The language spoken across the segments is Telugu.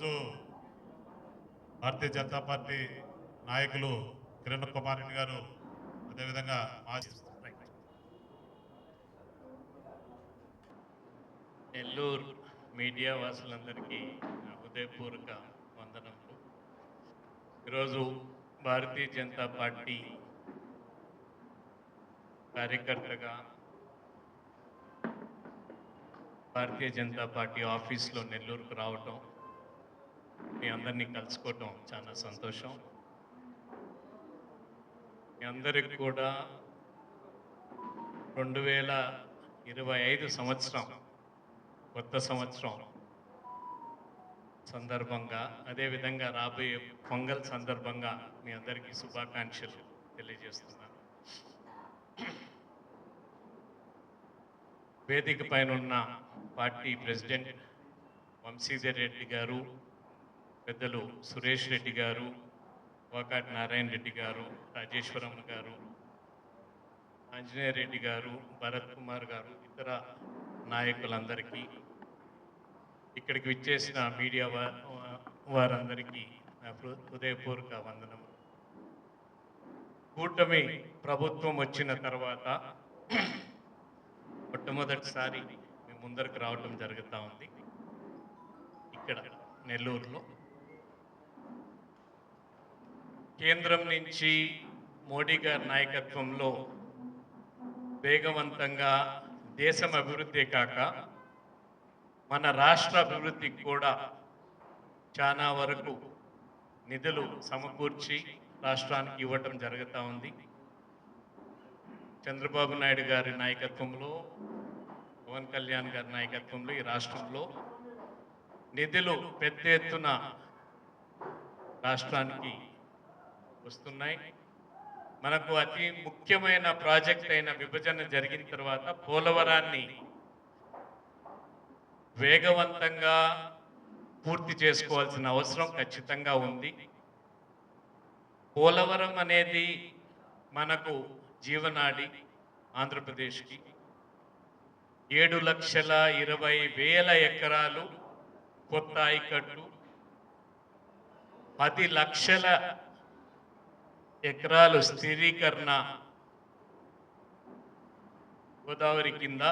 ఈరోజు భారతీయ జనతా పార్టీ నాయకులు కిరణ్ కుమార్ రెడ్డి గారు అదేవిధంగా మాజీ నెల్లూరు మీడియా వాసులందరికీ హృదయపూర్వక వందనములు. ఈరోజు భారతీయ జనతా పార్టీ కార్యకర్తగా భారతీయ జనతా పార్టీ ఆఫీస్లో నెల్లూరుకు రావటం మీ అందరినీ కలుసుకోవటం చాలా సంతోషం. మీ అందరికి కూడా రెండు వేల ఇరవై ఐదు సంవత్సరం కొత్త సంవత్సరం సందర్భంగా అదేవిధంగా రాబోయే పొంగల్ సందర్భంగా మీ అందరికీ శుభాకాంక్షలు తెలియజేస్తున్నాను. వేదిక పైన ఉన్న పార్టీ ప్రెసిడెంట్ వంశీధర్ రెడ్డి గారు పెద్దలు సురేష్ రెడ్డి గారు వాకాటి నారాయణ రెడ్డి గారు రాజేశ్వరం గారు ఆంజనేయ రెడ్డి గారు భరత్ కుమార్ గారు ఇతర నాయకులందరికీ ఇక్కడికి విచ్చేసిన మీడియా వారందరికీ నా హృదయపూర్వక వందనం. కూటమి ప్రభుత్వం వచ్చిన తర్వాత మొట్టమొదటిసారి మేము ముందరకు రావడం జరుగుతూ ఉంది. ఇక్కడ నెల్లూరులో. కేంద్రం నుంచి మోడీ గారి నాయకత్వంలో వేగవంతంగా దేశం అభివృద్ధి కాక మన రాష్ట్ర అభివృద్ధికి కూడా చాలా వరకు నిధులు సమకూర్చి రాష్ట్రానికి ఇవ్వటం జరుగుతూ ఉంది. చంద్రబాబు నాయుడు గారి నాయకత్వంలో పవన్ కళ్యాణ్ గారి నాయకత్వంలో ఈ రాష్ట్రంలో నిధులు పెద్ద ఎత్తున రాష్ట్రానికి వస్తున్నాయి. మనకు అతి ముఖ్యమైన ప్రాజెక్ట్ అయిన విభజన జరిగిన తర్వాత పోలవరాన్ని వేగవంతంగా పూర్తి చేసుకోవాల్సిన అవసరం ఖచ్చితంగా ఉంది. పోలవరం అనేది మనకు జీవనాడి ఆంధ్రప్రదేశ్కి. ఏడు లక్షల ఇరవై వేల ఎకరాలు కొత్త ఆయకట్టు పది లక్షల ఎకరాలు స్థిరీకరణ గోదావరి కింద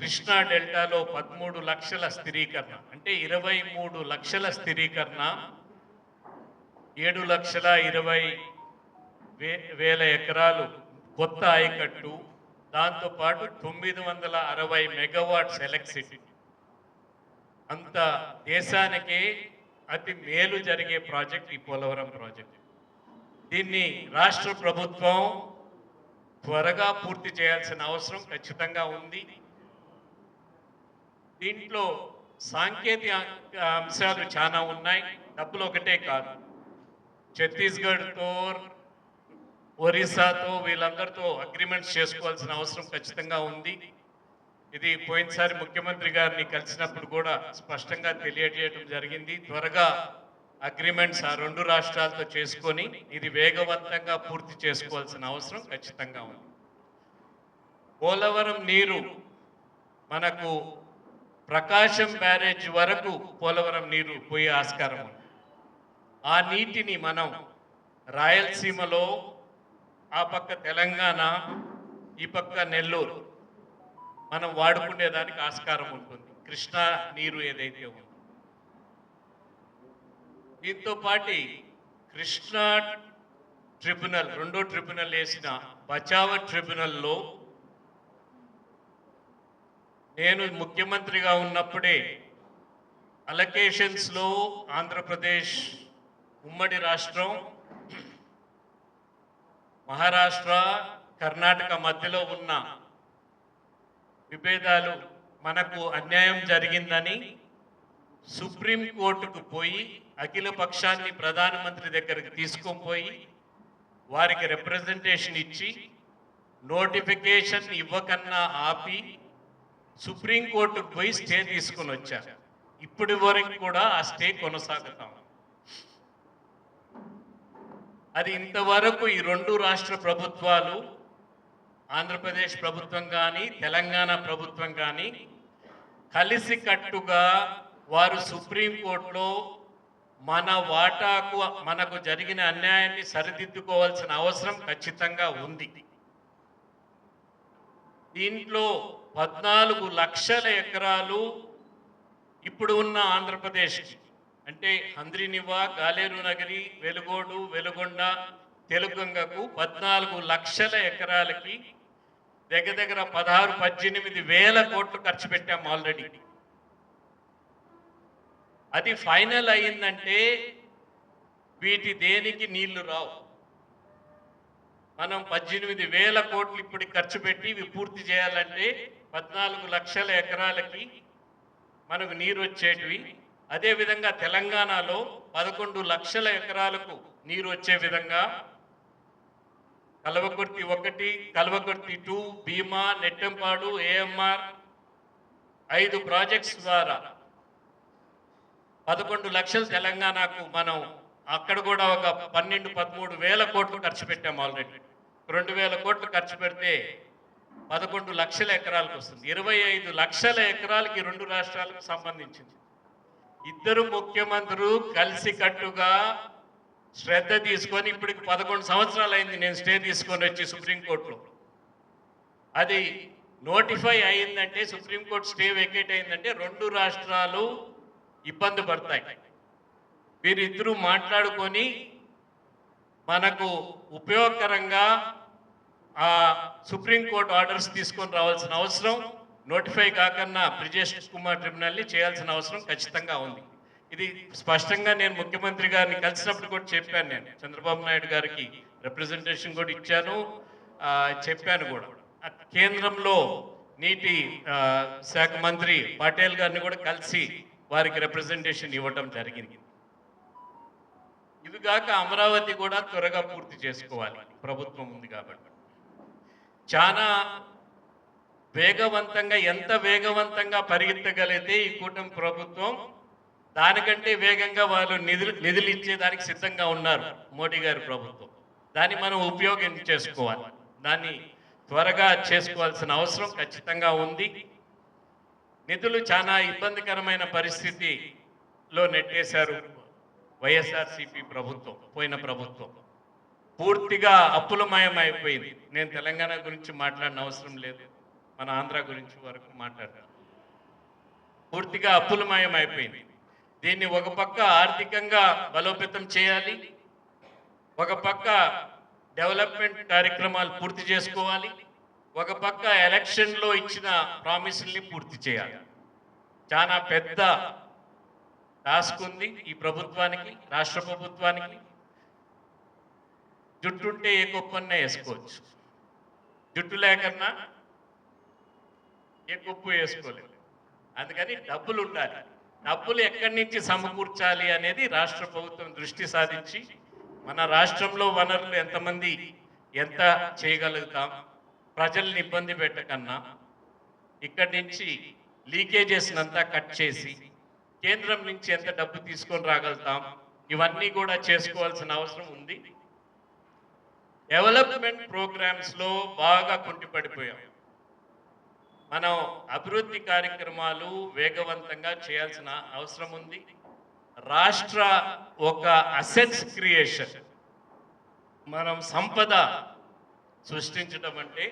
కృష్ణా డెల్టాలో పదమూడు లక్షల స్థిరీకరణ అంటే ఇరవై మూడు లక్షల స్థిరీకరణ ఏడు లక్షల ఇరవై వే వేల ఎకరాలు కొత్త ఆయకట్టు దాంతోపాటు తొమ్మిది వందల అరవై మెగావాట్స్ ఎలక్ట్రిసిటీ. అంత దేశానికే అతి మేలు జరిగే ప్రాజెక్ట్ ఈ పోలవరం ప్రాజెక్ట్. దీన్ని రాష్ట్ర ప్రభుత్వం త్వరగా పూర్తి చేయాల్సిన అవసరం ఖచ్చితంగా ఉంది. దీంట్లో సాంకేతిక అంశాలు చాలా ఉన్నాయి. డబ్బులు ఒకటే కాదు. ఛత్తీస్గఢ్తో ఒరిస్సాతో వీళ్ళందరితో అగ్రిమెంట్స్ చేసుకోవాల్సిన అవసరం ఖచ్చితంగా ఉంది. ఇది పోయినసారి ముఖ్యమంత్రి గారిని కలిసినప్పుడు కూడా స్పష్టంగా తెలియజేయడం జరిగింది. త్వరగా అగ్రిమెంట్స్ ఆ రెండు రాష్ట్రాలతో చేసుకొని ఇది వేగవంతంగా పూర్తి చేసుకోవాల్సిన అవసరం ఖచ్చితంగా ఉంది. పోలవరం నీరు మనకు ప్రకాశం బ్యారేజ్ వరకు పోలవరం నీరు పోయే ఆస్కారం ఉంది. ఆ నీటిని మనం రాయలసీమలో ఆ పక్క తెలంగాణ ఈ పక్క నెల్లూరు మనం వాడుకునేదానికి ఆస్కారం ఉంటుంది. కృష్ణా నీరు ఏదైతే ఉందో. దీంతో పాటి కృష్ణా ట్రిబ్యునల్ రెండో ట్రిబ్యునల్ వేసిన బచావ ట్రిబ్యునల్లో నేను ముఖ్యమంత్రిగా ఉన్నప్పుడే అలకేషన్స్లో ఆంధ్రప్రదేశ్ ఉమ్మడి రాష్ట్రం మహారాష్ట్ర కర్ణాటక మధ్యలో ఉన్న విభేదాలు మనకు అన్యాయం జరిగిందని సుప్రీం కోర్టుకు పోయి అఖిల పక్షాన్ని ప్రధానమంత్రి దగ్గరికి తీసుకొని పోయి వారికి రిప్రజెంటేషన్ ఇచ్చి నోటిఫికేషన్ ఇవ్వకన్నా ఆపి సుప్రీంకోర్టుకు పోయి స్టే తీసుకుని వచ్చారు ఇప్పటి వరకు కూడా ఆ స్టే కొనసాగుతాం. అది ఇంతవరకు ఈ రెండు రాష్ట్ర ప్రభుత్వాలు ఆంధ్రప్రదేశ్ ప్రభుత్వం కానీ తెలంగాణ ప్రభుత్వం కానీ కలిసికట్టుగా వారు సుప్రీంకోర్టులో మన వాటాకు మనకు జరిగిన అన్యాయాన్ని సరిదిద్దుకోవాల్సిన అవసరం ఖచ్చితంగా ఉంది. దీంట్లో పద్నాలుగు లక్షల ఎకరాలు ఇప్పుడు ఉన్న ఆంధ్రప్రదేశ్ అంటే హంద్రినివా గాలేరు నగరి వెలుగోడు వెలుగొండ తెలుగంగకు పద్నాలుగు లక్షల ఎకరాలకి దగ్గర దగ్గర పదహారు పద్దెనిమిది వేల కోట్లు ఖర్చు పెట్టాం ఆల్రెడీ. అది ఫైనల్ అయిందంటే వీటి దేనికి నీళ్ళు రావు. మనం పద్దెనిమిది వేల కోట్లు ఇప్పుడు ఖర్చు పెట్టి ఇవి పూర్తి చేయాలంటే పద్నాలుగు లక్షల ఎకరాలకి మనకు నీరు వచ్చేటివి. అదేవిధంగా తెలంగాణలో పదకొండు లక్షల ఎకరాలకు నీరు వచ్చే విధంగా కలవకుర్తి ఒకటి కలవకుర్తి టూ భీమా నెట్టెంపాడు ఏఎంఆర్ ఐదు ప్రాజెక్ట్స్ ద్వారా పదకొండు లక్షలు తెలంగాణకు మనం అక్కడ కూడా ఒక పన్నెండు పదమూడు వేల కోట్లు ఖర్చు పెట్టాం ఆల్రెడీ రెండు వేల కోట్లు ఖర్చు పెడితే పదకొండు లక్షల ఎకరాలకు వస్తుంది. ఇరవై ఐదు లక్షల ఎకరాలకి రెండు రాష్ట్రాలకు సంబంధించింది. ఇద్దరు ముఖ్యమంత్రులు కలిసి కట్టుగా శ్రద్ధ తీసుకొని ఇప్పటికి పదకొండు సంవత్సరాలు అయింది నేను స్టే తీసుకొని వచ్చి సుప్రీంకోర్టులో. అది నోటిఫై అయిందంటే సుప్రీంకోర్టు స్టే వెకేట్ అయిందంటే రెండు రాష్ట్రాలు ఇబ్బంది పడతాయి. వీరిద్దరూ మాట్లాడుకొని మనకు ఉపయోగకరంగా ఆ సుప్రీంకోర్టు ఆర్డర్స్ తీసుకొని రావాల్సిన అవసరం నోటిఫై కాకన్నా బ్రిజేష్ కుమార్ ట్రిబ్యునల్ని చేయాల్సిన అవసరం ఖచ్చితంగా ఉంది. ఇది స్పష్టంగా నేను ముఖ్యమంత్రి గారిని కలిసినప్పుడు కూడా చెప్పాను నేను. చంద్రబాబు నాయుడు గారికి రిప్రజెంటేషన్ కూడా ఇచ్చాను చెప్పాను కూడా. కేంద్రంలో నీటి శాఖ మంత్రి పటేల్ గారిని కూడా కలిసి వారికి రిప్రజెంటేషన్ ఇవ్వటం జరిగింది. ఇదిగాక అమరావతి కూడా త్వరగా పూర్తి చేసుకోవాలి. ప్రభుత్వం ఉంది కాబట్టి. చాలా వేగవంతంగా ఎంత వేగవంతంగా పరిగెత్తగలిగితే ఈ కూటమి ప్రభుత్వం దానికంటే వేగంగా వాళ్ళు నిధులు నిధులు ఇచ్చేదానికి సిద్ధంగా ఉన్నారు మోడీ గారి ప్రభుత్వం. దాన్ని మనం ఉపయోగం చేసుకోవాలి దాన్ని త్వరగా చేసుకోవాల్సిన అవసరం ఖచ్చితంగా ఉంది. నిధులు చాలా ఇబ్బందికరమైన పరిస్థితిలో నెట్టేశారు వైఎస్ఆర్సిపి ప్రభుత్వం పోయిన ప్రభుత్వం. పూర్తిగా అప్పులమయం అయిపోయింది నేను తెలంగాణ గురించి మాట్లాడిన అవసరం లేదు. మన ఆంధ్ర గురించి వరకు మాట్లాడతాను. పూర్తిగా అప్పులమయం అయిపోయింది దీన్ని ఒక పక్క ఆర్థికంగా బలోపేతం చేయాలి ఒక పక్క డెవలప్మెంట్ కార్యక్రమాలు పూర్తి చేసుకోవాలి ఒక పక్క ఎలక్షన్లో ఇచ్చిన ప్రామిసుల్ని పూర్తి చేయాలి. చాలా పెద్ద టాస్క్ ఉంది ఈ ప్రభుత్వానికి రాష్ట్ర ప్రభుత్వానికి. జుట్టుంటే ఏ కొప్పన్నా వేసుకోవచ్చు. జుట్టు లేకన్నా ఏ కొప్పు వేసుకోలేదు అందుకని డబ్బులు ఉండాలి. డబ్బులు ఎక్కడి నుంచి సమకూర్చాలి అనేది రాష్ట్ర ప్రభుత్వం దృష్టి సాధించి మన రాష్ట్రంలో వనరులు ఎంతమంది ఎంత చేయగలుగుతాం ప్రజల్ని ఇబ్బంది పెట్టకన్నా ఇక్కడి నుంచి లీకేజెస్ అంతా కట్ చేసి కేంద్రం నుంచి ఎంత డబ్బు తీసుకొని రాగలుగుతాం? ఇవన్నీ కూడా చేసుకోవాల్సిన అవసరం ఉంది. డెవలప్మెంట్ ప్రోగ్రామ్స్లో బాగా కుంటిపడిపోయాం. మనం అభివృద్ధి కార్యక్రమాలు వేగవంతంగా చేయాల్సిన అవసరం ఉంది. రాష్ట్ర ఒక అసెట్స్ క్రియేషన్. మనం సంపద సృష్టించడం అంటే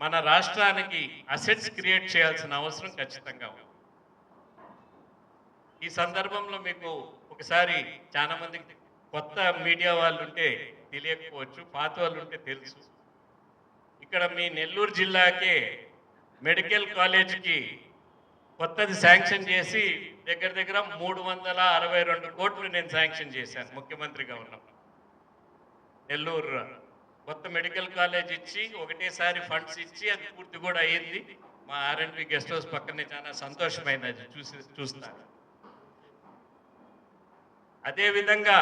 మన రాష్ట్రానికి అసెట్స్ క్రియేట్ చేయాల్సిన అవసరం ఖచ్చితంగా ఉంది. ఈ సందర్భంలో మీకు ఒకసారి చాలా మంది కొత్త మీడియా వాళ్ళు ఉంటే తెలియకపోవచ్చు పాత వాళ్ళు ఉంటే తెలుసు. ఇక్కడ మీ నెల్లూరు జిల్లాకే మెడికల్ కాలేజీకి కొత్తది శాంక్షన్ చేసి దగ్గర దగ్గర మూడు వందల అరవై రెండు కోట్లు నేను శాంక్షన్ చేశాను ముఖ్యమంత్రిగా ఉన్నప్పుడు. నెల్లూరు కొత్త మెడికల్ కాలేజ్ ఇచ్చి ఒకటేసారి ఫండ్స్ ఇచ్చి అది పూర్తి కూడా అయ్యింది. మా ఆర్ఎండ్బి గెస్ట్ హౌస్ పక్కనే చాలా సంతోషమైంది అది చూసి చూస్తాను అదేవిధంగా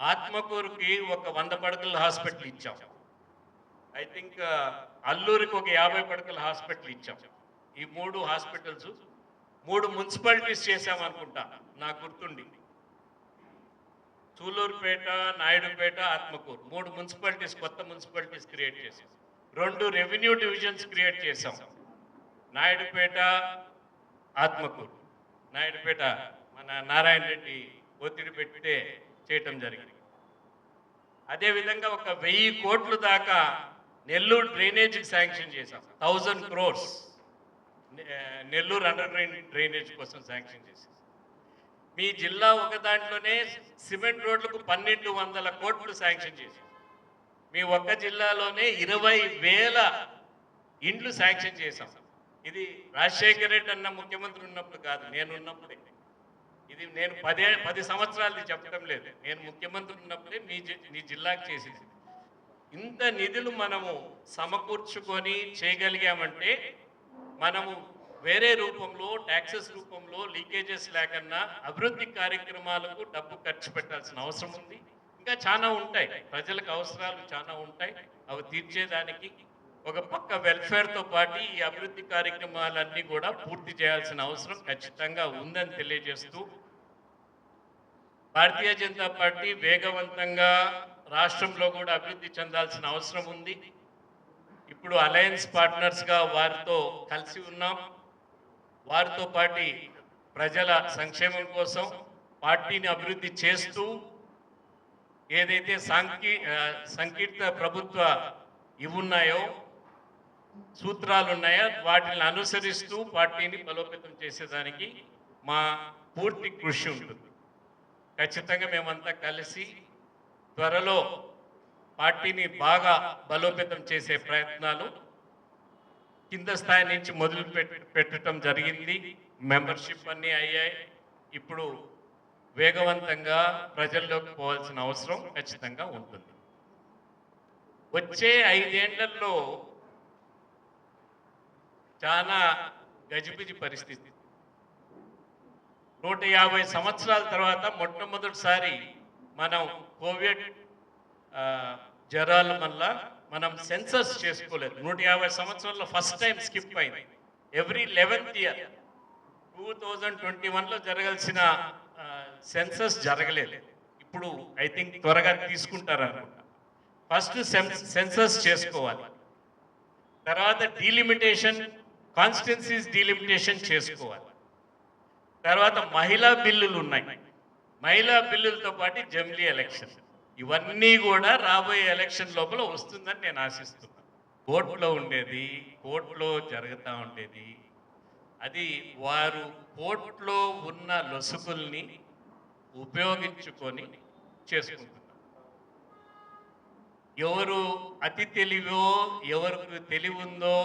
ఆత్మకూరుకి ఒక వంద పడకల హాస్పిటల్ ఇచ్చాం. ఐ థింక్ అల్లూరికి ఒక యాభై పడకల హాస్పిటల్ ఇచ్చాం. ఈ మూడు హాస్పిటల్స్ మూడు మున్సిపాలిటీస్ చేశామనుకుంటా నాకు గుర్తుండి. సూలూరుపేట నాయుడుపేట ఆత్మకూరు. మూడు మున్సిపాలిటీస్ కొత్త మున్సిపాలిటీస్ క్రియేట్ చేసాం రెండు రెవెన్యూ డివిజన్స్ క్రియేట్ చేసాం నాయుడుపేట ఆత్మకూరు. నాయుడుపేట మన నారాయణ రెడ్డి ఒత్తిడి పెట్టితే చేయటం జరిగింది. అదేవిధంగా ఒక వెయ్యి కోట్లు దాకా నెల్లూరు డ్రైనేజీకి శాంక్షన్ చేశాం. Thousand crores. Nellore under drain drainage కోసం శాంక్షన్ చేశాం. మీ జిల్లా ఒక దాంట్లోనే సిమెంట్ రోడ్లకు పన్నెండు వందల కోట్లు శాంక్షన్ చేశాం మీ ఒక్క జిల్లాలోనే ఇరవై వేల ఇండ్లు శాంక్షన్ చేశాం. ఇది రాజశేఖర రెడ్డి అన్న ముఖ్యమంత్రి ఉన్నప్పుడు కాదు నేను ఉన్నప్పుడే. ఇది నేను పదే పది సంవత్సరాలు చెప్పడం లేదు. నేను ముఖ్యమంత్రి ఉన్నప్పుడే మీ జి- మీ జిల్లాకు చేసేది. ఇంత నిధులు మనము సమకూర్చుకొని చేయగలిగామంటే మనము వేరే రూపంలో ట్యాక్సెస్ రూపంలో లీకేజెస్ లేకన్నా అభివృద్ధి కార్యక్రమాలకు డబ్బు ఖర్చు పెట్టాల్సిన అవసరం ఉంది. ఇంకా చాలా ఉంటాయి. ప్రజలకు అవసరాలు చాలా ఉంటాయి. అవి తీర్చేదానికి ఒక పక్క వెల్ఫేర్తో పాటు ఈ అభివృద్ధి కార్యక్రమాలన్నీ కూడా పూర్తి చేయాల్సిన అవసరం ఖచ్చితంగా ఉందని తెలియజేస్తూ భారతీయ జనతా పార్టీ వేగవంతంగా రాష్ట్రంలో కూడా అభివృద్ధి చెందాల్సిన అవసరం ఉంది. ఇప్పుడు అలయన్స్ పార్ట్నర్స్గా వారితో కలిసి ఉన్నాం. వారితో పాటి ప్రజల సంక్షేమం కోసం పార్టీని అభివృద్ధి చేస్తూ ఏదైతే సాంకీ సంకీర్త ప్రభుత్వ ఇవి ఉన్నాయో సూత్రాలు ఉన్నాయో వాటిని అనుసరిస్తూ పార్టీని బలోపేతం చేసేదానికి మా పూర్తి కృషి ఉంటుంది. ఖచ్చితంగా మేమంతా కలిసి త్వరలో పార్టీని బాగా బలోపేతం చేసే ప్రయత్నాలు కింద స్థాయి నుంచి మొదలు పెట్టడం జరిగింది. మెంబర్షిప్ అన్నీ అయ్యాయి. ఇప్పుడు వేగవంతంగా ప్రజల్లోకి పోవాల్సిన అవసరం ఖచ్చితంగా ఉంటుంది. వచ్చే ఐదేళ్ళలో చాలా గజిబిజి పరిస్థితి. నూట యాభై సంవత్సరాల తర్వాత మొట్టమొదటిసారి మనం కోవిడ్ జ్వరాల వల్ల మనం సెన్సస్ చేసుకోలేదు. నూట యాభై సంవత్సరాల్లో ఫస్ట్ టైం స్కిప్ అయింది. Every eleventh year two thousand twenty వన్లో జరగాల్సిన సెన్సస్ జరగలేదు. ఇప్పుడు ఐ థింక్ త్వరగా తీసుకుంటారు అనుకుంటా ఫస్ట్ సెన్సస్ చేసుకోవాలి. తర్వాత డీలిమిటేషన్ కాన్స్టిట్యున్సీస్ డీలిమిటేషన్ చేసుకోవాలి. తర్వాత మహిళా బిల్లులు ఉన్నాయి. మహిళా బిల్లులతో పాటు జమిలీ ఎలక్షన్. ఇవన్నీ కూడా రాబోయే ఎలక్షన్ లోపల వస్తుందని నేను ఆశిస్తున్నాను. కోర్టులో ఉండేది కోర్టులో జరుగుతూ ఉండేది. అది వారు కోర్టులో ఉన్న లొసుకుల్ని ఉపయోగించుకొని చేసుకుంటున్నారు. ఎవరు అతి తెలివో ఎవరు తెలివి ఉందో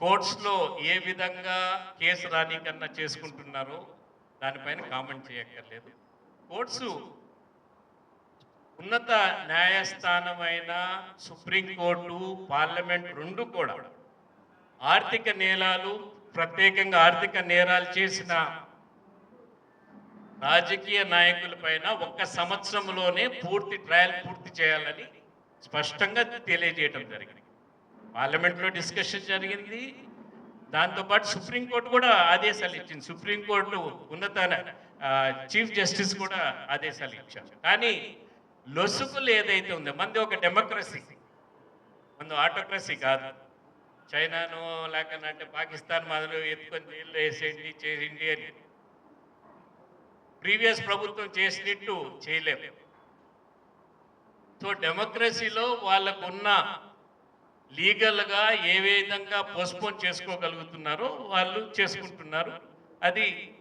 కోర్ట్స్లో ఏ విధంగా కేసు రానికన్నా చేసుకుంటున్నారో దానిపైన కామెంట్ చేయక్కర్లేదు. కోర్ట్స్ ఉన్నత న్యాయస్థానమైన సుప్రీంకోర్టు పార్లమెంట్ రెండు కూడా ఆర్థిక నేరాలు ప్రత్యేకంగా ఆర్థిక నేరాలు చేసిన రాజకీయ నాయకులపైన ఒక్క సంవత్సరంలోనే పూర్తి ట్రయల్ పూర్తి చేయాలని స్పష్టంగా తెలియజేయటం జరిగింది. పార్లమెంట్లో డిస్కషన్ జరిగింది. దాంతోపాటు సుప్రీంకోర్టు కూడా ఆదేశాలు ఇచ్చింది. సుప్రీంకోర్టు ఉన్నత చీఫ్ జస్టిస్ కూడా ఆదేశాలు ఇచ్చారు. కానీ లొసుకులు ఏదైతే ఉందో మంది ఒక డెమోక్రసీ మంది ఆటోక్రసీ కాదు. చైనాను లేకనంటే పాకిస్తాన్ మొదలు ఎత్తుకొని నీళ్ళు వేసేయండి చేయండి అని. ప్రీవియస్ ప్రభుత్వం చేసినట్టు చేయలేము సో డెమోక్రసీలో వాళ్ళకున్న లీగల్గా ఏ విధంగా పోస్ట్పోన్ చేసుకోగలుగుతున్నారో వాళ్ళు చేసుకుంటున్నారు. అది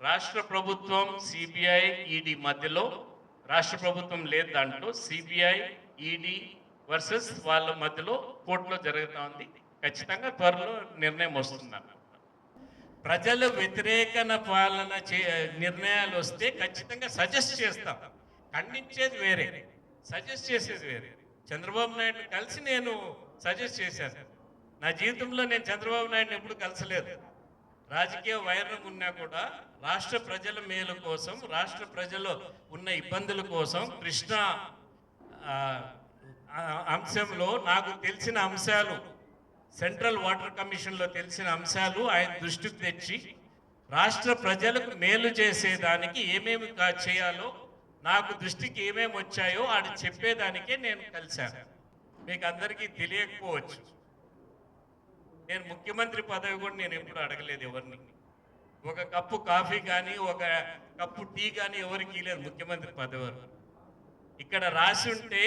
రాష్ట్ర ప్రభుత్వం సిబిఐ ఈడీ మధ్యలో రాష్ట్ర ప్రభుత్వం లేదు దాంట్లో సిబిఐ ఈడీ వర్సెస్ వాళ్ళ మధ్యలో కోర్టులో జరుగుతూ ఉంది. ఖచ్చితంగా త్వరలో నిర్ణయం వస్తుందన్న ప్రజలు వ్యతిరేకన పాలన చే నిర్ణయాలు వస్తే ఖచ్చితంగా సజెస్ట్ చేస్తాం. ఖండించేది వేరే. సజెస్ట్ చేసేది వేరే. చంద్రబాబు నాయుడు కలిసి నేను సజెస్ట్ చేశాను. నా జీవితంలో నేను చంద్రబాబు నాయుడుని ఎప్పుడు కలిసలేదు. రాజకీయ వైరం ఉన్నా కూడా రాష్ట్ర ప్రజల మేలు కోసం రాష్ట్ర ప్రజలు ఉన్న ఇబ్బందుల కోసం కృష్ణా అంశంలో నాకు తెలిసిన అంశాలు సెంట్రల్ వాటర్ కమిషన్లో తెలిసిన అంశాలు ఆయన దృష్టికి తెచ్చి రాష్ట్ర ప్రజలకు మేలు చేసేదానికి ఏమేమి చేయాలో నాకు దృష్టికి ఏమేమి వచ్చాయో ఆడు చెప్పేదానికే నేను కలిశాను. మీకు అందరికీ తెలియకపోవచ్చు. నేను ముఖ్యమంత్రి పదవి కూడా నేను ఎప్పుడు అడగలేదు ఎవరిని. ఒక కప్పు కాఫీ కానీ ఒక కప్పు టీ కానీ ఎవరికి లేదు ముఖ్యమంత్రి పదవి ఇక్కడ రాసి ఉంటే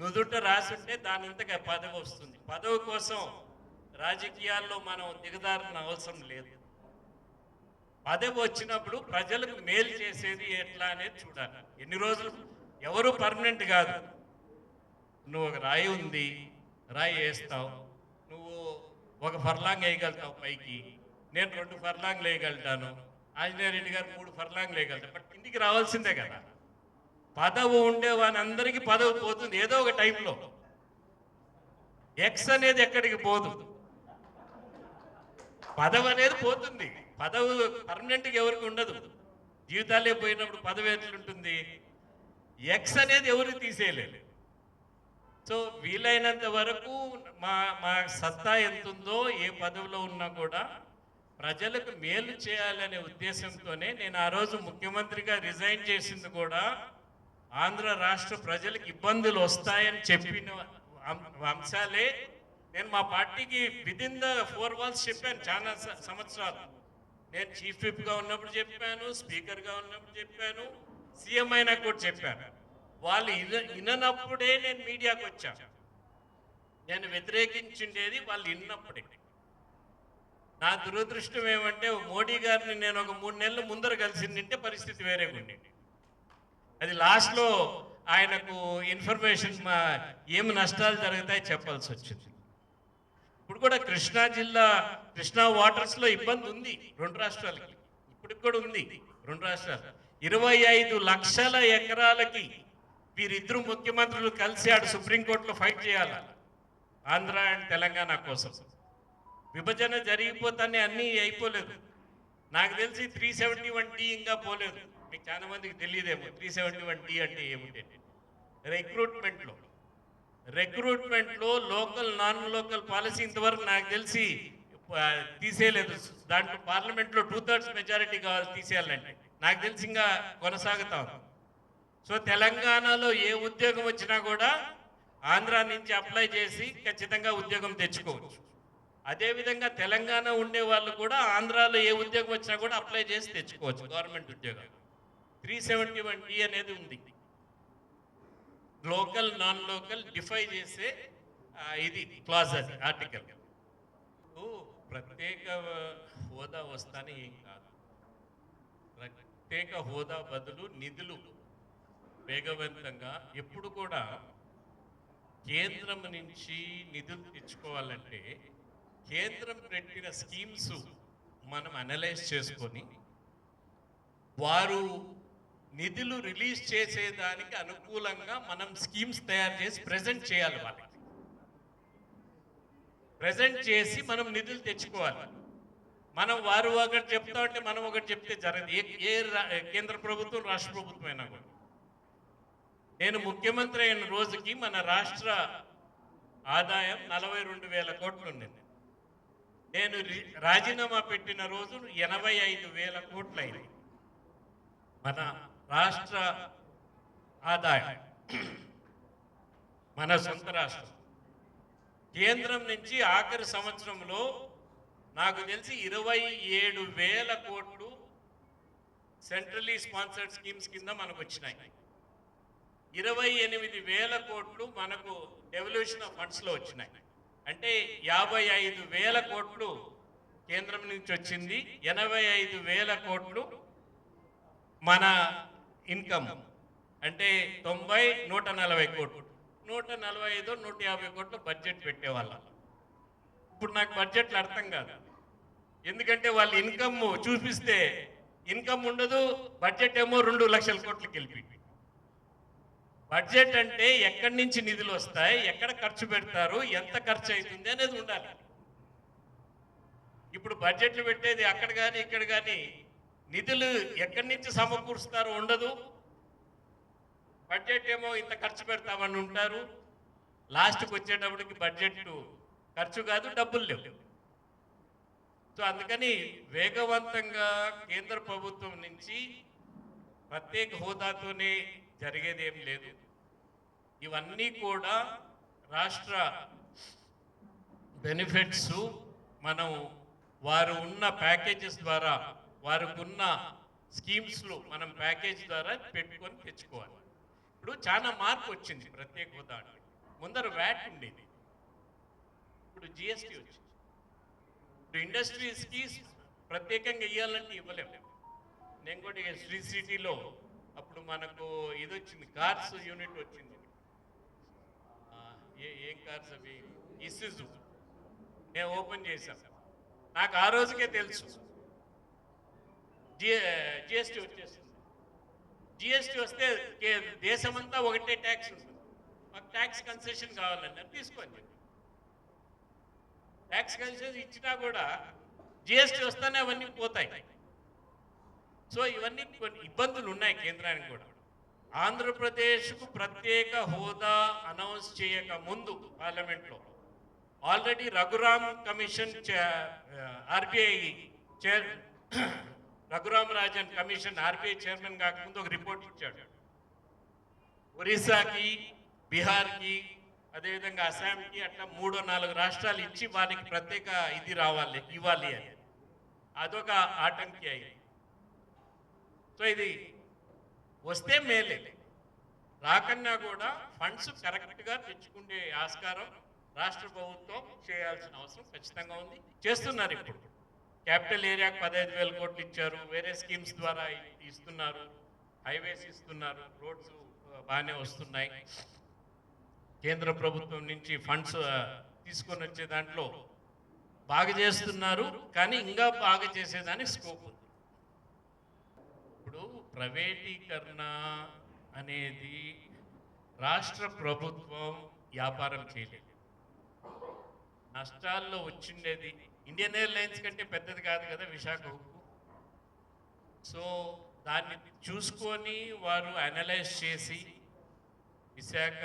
నుదుట రాసి ఉంటే దాని ఇంతగా పదవి వస్తుంది. పదవి కోసం రాజకీయాల్లో మనం దిగదారిన అవసరం లేదు. పదవి వచ్చినప్పుడు ప్రజలకు మేలు చేసేది ఎట్లా అనేది చూడాలి. ఎన్ని రోజులు? ఎవరు పర్మనెంట్ కాదు. నువ్వు ఒక రాయి ఉంది రాయి వేస్తావు. ఒక ఫర్లాంగ్ వేయగలుగుతావు పైకి నేను రెండు ఫర్లాంగ్ వేయగలుగుతాను ఆంజనేయ రెడ్డి గారు మూడు ఫర్లాంగ్ వేయగలుగుతాను బట్ కిందికి రావాల్సిందే కదా. పదవు ఉండే అందరికీ పదవి పోతుంది ఏదో ఒక టైంలో. ఎక్స్ అనేది ఎక్కడికి పోదు. పదవి అనేది పోతుంది. పదవి పర్మనెంట్గా ఎవరికి ఉండదు. జీవితాలే పోయినప్పుడు పదవి ఎట్లుంటుంది? ఎక్స్ అనేది ఎవరు తీసేయలేదు. సో వీలైనంత వరకు మా మా సత్తా ఎంత ఉందో ఏ పదవిలో ఉన్నా కూడా ప్రజలకు మేలు చేయాలనే ఉద్దేశంతోనే నేను ఆ రోజు ముఖ్యమంత్రిగా రిజైన్ చేసింది కూడా ఆంధ్ర రాష్ట్ర ప్రజలకు ఇబ్బందులు వస్తాయని చెప్పిన అంశాలే. నేను మా పార్టీకి విదిన్ ద ఫోర్ వాల్స్ చెప్పాను చాలా సంవత్సరాలు. నేను చీఫ్ విప్గా ఉన్నప్పుడు చెప్పాను స్పీకర్గా ఉన్నప్పుడు చెప్పాను సీఎం అయినా కూడా చెప్పాను. వాళ్ళు ఇన విననప్పుడే నేను మీడియాకు వచ్చాను నేను వ్యతిరేకించిండేది వాళ్ళు విన్నప్పుడే నా దురదృష్టం ఏమంటే మోడీ గారిని నేను ఒక మూడు నెలలు ముందర కలిసిందంటే పరిస్థితి వేరేగా ఉండేది అది లాస్ట్లో ఆయనకు ఇన్ఫర్మేషన్ మా ఏమి నష్టాలు జరుగుతాయి చెప్పాల్సి వచ్చింది. ఇప్పుడు కూడా కృష్ణా జిల్లా కృష్ణా వాటర్స్లో ఇబ్బంది ఉంది రెండు రాష్ట్రాలకి. ఇప్పటికి కూడా ఉంది రెండు రాష్ట్రాలు. ఇరవై ఐదు లక్షల ఎకరాలకి వీరిద్దరు ముఖ్యమంత్రులు కలిసి ఆడు సుప్రీంకోర్టులో ఫైట్ చేయాలి. ఆంధ్ర అండ్ తెలంగాణ కోసం. విభజన జరిగిపోతానే అన్నీ అయిపోలేదు. నాకు తెలిసి త్రీ సెవెంటీ వన్ టీ ఇంకా పోలేదు. మీకు చాలా మందికి తెలియదేమో. త్రీ సెవెంటీ వన్ టీ అంటే ఏమిటి? రిక్రూట్మెంట్లో రిక్రూట్మెంట్లో లోకల్ నాన్ లోకల్ పాలసీ ఇంతవరకు నాకు తెలిసి తీసేయలేదు. దాంట్లో పార్లమెంట్లో టూ థర్డ్స్ మెజారిటీ కావాలి తీసేయాలంటే. నాకు తెలిసి ఇంకా కొనసాగుతా ఉంది. సో తెలంగాణలో ఏ ఉద్యోగం వచ్చినా కూడా ఆంధ్ర నుంచి అప్లై చేసి ఖచ్చితంగా ఉద్యోగం తెచ్చుకోవచ్చు. అదేవిధంగా తెలంగాణ ఉండే వాళ్ళు కూడా ఆంధ్రాలో ఏ ఉద్యోగం వచ్చినా కూడా అప్లై చేసి తెచ్చుకోవచ్చు గవర్నమెంట్ ఉద్యోగం త్రీ సెవెంటీ వన్ టీ అనేది ఉంది. లోకల్ నాన్ లోకల్ డిఫై చేసే ఇది క్లాజ్ అది ఆర్టికల్. ప్రత్యేక హోదా వస్తానే ఏం కాదు. ప్రత్యేక హోదా బదులు నిధులు వేగవంతంగా ఎప్పుడు కూడా కేంద్రం నుంచి నిధులు తెచ్చుకోవాలంటే కేంద్రం పెట్టిన స్కీమ్స్ మనం అనలైజ్ చేసుకొని వారు నిధులు రిలీజ్ చేసేదానికి అనుకూలంగా మనం స్కీమ్స్ తయారు చేసి ప్రజెంట్ చేయాలి వాళ్ళకి. ప్రజెంట్ చేసి మనం నిధులు తెచ్చుకోవాలి. మనం వారు ఒకటి చెప్తా ఉంటే మనం ఒకటి చెప్తే జరగదు. ఏ ఏ రా- కేంద్ర ప్రభుత్వం రాష్ట్ర ప్రభుత్వం అయినా కూడా. నేను ముఖ్యమంత్రి అయిన రోజుకి మన రాష్ట్ర ఆదాయం నలభై రెండు వేల కోట్లు ఉండింది నేను రి- రాజీనామా పెట్టిన రోజు ఎనభై ఐదు వేల కోట్లు అయింది మన రాష్ట్ర ఆదాయం మన సొంత రాష్ట్రం. కేంద్రం నుంచి ఆఖరి సంవత్సరంలో నాకు తెలిసి ఇరవై ఏడు వేల కోట్లు సెంట్రలీ స్పాన్సర్డ్ స్కీమ్స్ కింద మనకు వచ్చినాయి ఇరవై ఎనిమిది వేల కోట్లు మనకు డెవల్యూషన్ ఆఫ్ ఫండ్స్లో వచ్చినాయి. అంటే యాభై ఐదు వేల కోట్లు కేంద్రం నుంచి వచ్చింది. ఎనభై ఐదు వేల కోట్లు మన ఇన్కమ్ అంటే తొంభై నూట నలభై కోట్లు. నూట నలభై ఐదు నూట యాభై కోట్లు బడ్జెట్ పెట్టేవాళ్ళం. ఇప్పుడు నాకు బడ్జెట్లు అర్థం కాదు. ఎందుకంటే వాళ్ళ ఇన్కమ్ చూపిస్తే ఇన్కమ్ ఉండదు బడ్జెట్ ఏమో రెండు లక్షల కోట్లకి వెళ్ళిపోయింది. బడ్జెట్ అంటే ఎక్కడి నుంచి నిధులు వస్తాయి ఎక్కడ ఖర్చు పెడతారు ఎంత ఖర్చు అవుతుంది అనేది ఉండాలి. ఇప్పుడు బడ్జెట్లు పెట్టేది అక్కడ కానీ ఇక్కడ కానీ నిధులు ఎక్కడి నుంచి సమకూరుస్తారో ఉండదు. బడ్జెట్ ఏమో ఇంత ఖర్చు పెడతామని ఉంటారు. లాస్ట్కి వచ్చేటప్పటికి బడ్జెట్ ఖర్చు కాదు డబ్బులు లేవు. సో అందుకని వేగవంతంగా కేంద్ర ప్రభుత్వం నుంచి ప్రత్యేక హోదాతోనే జరిగేదేం లేదు. ఇవన్నీ కూడా రాష్ట్ర బెనిఫిట్స్ మనం వారు ఉన్న ప్యాకేజెస్ ద్వారా వారికి ఉన్న స్కీమ్స్లో మనం ప్యాకేజ్ ద్వారా పెట్టుకొని తెచ్చుకోవాలి. ఇప్పుడు చాలా మార్పు వచ్చింది ప్రత్యేక హోదా ముందర వ్యాట్ ఉండేది. ఇప్పుడు జిఎస్టీ వచ్చింది. ఇప్పుడు ఇండస్ట్రీస్కి ప్రత్యేకంగా ఇవ్వాలంటే ఇవ్వలేము నేను కూడా శ్రీ సిటీలో అప్పుడు మనకు ఇది వచ్చింది కార్స్ యూనిట్ వచ్చింది. ఏ ఏం కార్స్ అవి? ఇసిజు నేను ఓపెన్ చేశాను నాకు ఆ రోజుకే తెలుసు. జిఎస్టీ వచ్చేస్తుంది. జిఎస్టీ వస్తే దేశమంతా ఒకటే ట్యాక్స్ ఉంటుంది. మాకు ట్యాక్స్ కన్సెషన్ కావాలండి తీసుకోండి ట్యాక్స్ కన్సెషన్ ఇచ్చినా కూడా జిఎస్టీ వస్తేనే అవన్నీ పోతాయి. సో ఇవన్నీ కొన్ని ఇబ్బందులు ఉన్నాయి కేంద్రానికి కూడా. ఆంధ్రప్రదేశ్కు ప్రత్యేక హోదా అనౌన్స్ చేయక ముందు పార్లమెంట్లో. Already Raghuram commission RBI chair Raghuram Rajan commission RBI chairman కాకముందు ఒక రిపోర్ట్ ఇచ్చాడు. ఒరిస్సాకి బీహార్కి అదేవిధంగా అస్సాంకి అట్లా మూడో నాలుగు రాష్ట్రాలు ఇచ్చి వారికి ప్రత్యేక ఇది రావాలి ఇవ్వాలి అని. అదొక ఆటంకి అయింది. సో ఇది వస్తే మేలే. రాకన్నా కూడా ఫండ్స్ కరెక్ట్గా తెచ్చుకునే ఆస్కారం రాష్ట్ర ప్రభుత్వం చేయాల్సిన అవసరం ఖచ్చితంగా ఉంది. చేస్తున్నారు ఇప్పుడు. క్యాపిటల్ ఏరియాకు పదహైదు వేల కోట్లు ఇచ్చారు. వేరే స్కీమ్స్ ద్వారా ఇస్తున్నారు. హైవేస్ ఇస్తున్నారు. రోడ్స్ బాగానే వస్తున్నాయి. కేంద్ర ప్రభుత్వం నుంచి ఫండ్స్ తీసుకొని వచ్చే దాంట్లో బాగా చేస్తున్నారు. కానీ ఇంకా బాగా చేసేదానికి స్కోప్ ఉంది. ప్రైవేటీకరణ అనేది రాష్ట్ర ప్రభుత్వం వ్యాపారం చేయలేదు. నష్టాల్లో వచ్చిండేది ఇండియన్ ఎయిర్లైన్స్ కంటే పెద్దది కాదు కదా విశాఖ ఉక్కు. సో దాన్ని చూసుకొని వారు అనలైజ్ చేసి విశాఖ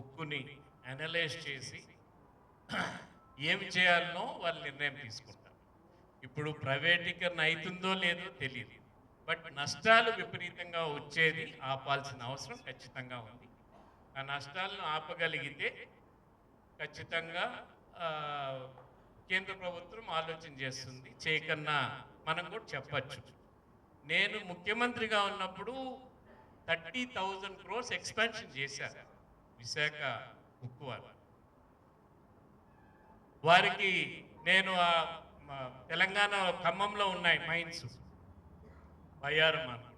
ఉక్కుని అనలైజ్ చేసి ఏమి చేయాలనో వాళ్ళు నిర్ణయం తీసుకుంటారు. ఇప్పుడు ప్రైవేటీకరణ అవుతుందో లేదో తెలియదు బట్ నష్టాలు విపరీతంగా వచ్చేది ఆపాల్సిన అవసరం ఖచ్చితంగా ఉంది. ఆ నష్టాలను ఆపగలిగితే ఖచ్చితంగా కేంద్ర ప్రభుత్వం ఆలోచన చేస్తుంది. చేయకన్నా మనం కూడా చెప్పచ్చు. నేను ముఖ్యమంత్రిగా ఉన్నప్పుడు థర్టీ థౌజండ్ క్రోర్స్ ఎక్స్పాన్షన్ చేశారు విశాఖ ఉక్కు వారు వారికి నేను తెలంగాణ ఖమ్మంలో ఉన్నాయి మైన్స్. బయ్యారం అనమాట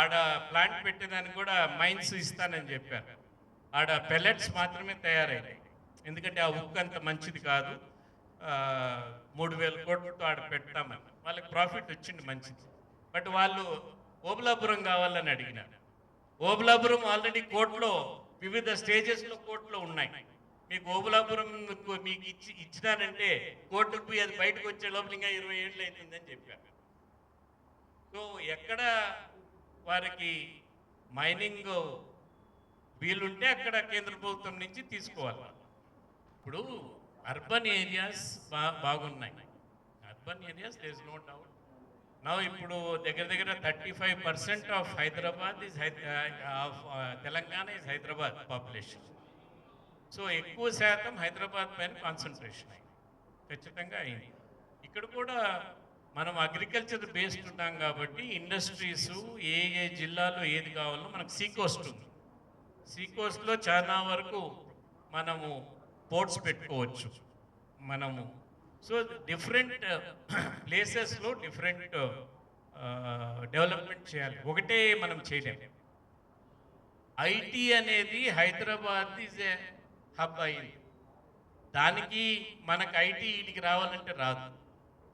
ఆడ ప్లాంట్ పెట్టేదానికి కూడా మైన్స్ ఇస్తానని చెప్పారు. ఆడ పెల్లెట్స్ మాత్రమే తయారయ్యాయి. ఎందుకంటే ఆ ఉక్కు అంత మంచిది కాదు. మూడు వేల కోట్లతో ఆడ పెట్టామని వాళ్ళకి ప్రాఫిట్ వచ్చింది మంచిది. బట్ వాళ్ళు ఓబులాపురం కావాలని అడిగినారు. ఓబులాపురం ఆల్రెడీ కోర్టులో వివిధ స్టేజెస్లో కోర్టులో ఉన్నాయి. మీకు ఓబులాపురం మీకు ఇచ్చి ఇచ్చినానంటే కోర్టుకు పోయి అది బయటకు వచ్చే లోపల ఇంకా ఇరవై ఏళ్ళు అవుతుందని చెప్పారు. సో ఎక్కడ వారికి మైనింగ్ వీలుంటే అక్కడ కేంద్ర ప్రభుత్వం నుంచి తీసుకోవాలి. ఇప్పుడు అర్బన్ ఏరియాస్ బా బాగున్నాయి. Urban areas does no doubt నా ఇప్పుడు దగ్గర దగ్గర thirty five percent of Hyderabad is of Telangana is Hyderabad population so ఎక్కువ శాతం హైదరాబాద్ పైన కాన్సన్ట్రేషన్ అయింది ఖచ్చితంగా అయింది. ఇక్కడ కూడా మనం అగ్రికల్చర్ బేస్డ్ ఉంటాం కాబట్టి ఇండస్ట్రీస్ ఏ ఏ జిల్లాలో ఏది కావాలో మనకు సీకోస్ట్ ఉంది. సీకోస్ట్లో చాలా వరకు మనము పోర్ట్స్ పెట్టుకోవచ్చు. మనము. సో డిఫరెంట్ ప్లేసెస్లో డిఫరెంట్ డెవలప్మెంట్ చేయాలి. ఒకటే మనం చేయలేము ఐటీ అనేది హైదరాబాద్ ఈజ్ ఏ హబ్ అయింది. దానికి మనకు ఐటీ వీటికి రావాలంటే రాదు.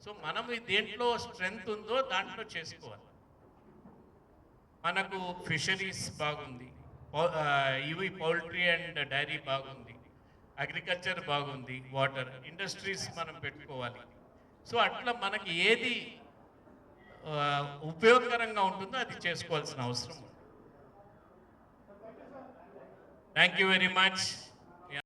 సో మనం దేంట్లో స్ట్రెంగ్త్ ఉందో దాంట్లో చేసుకోవాలి. మనకు ఫిషరీస్ బాగుంది. ఇవి పౌల్ట్రీ అండ్ డైరీ బాగుంది. అగ్రికల్చర్ బాగుంది. వాటర్ ఇండస్ట్రీస్ మనం పెట్టుకోవాలి. సో అట్లా మనకి ఏది ఉపయోగకరంగా ఉంటుందో అది చేసుకోవాల్సిన అవసరం థ్యాంక్ యూ వెరీ మచ్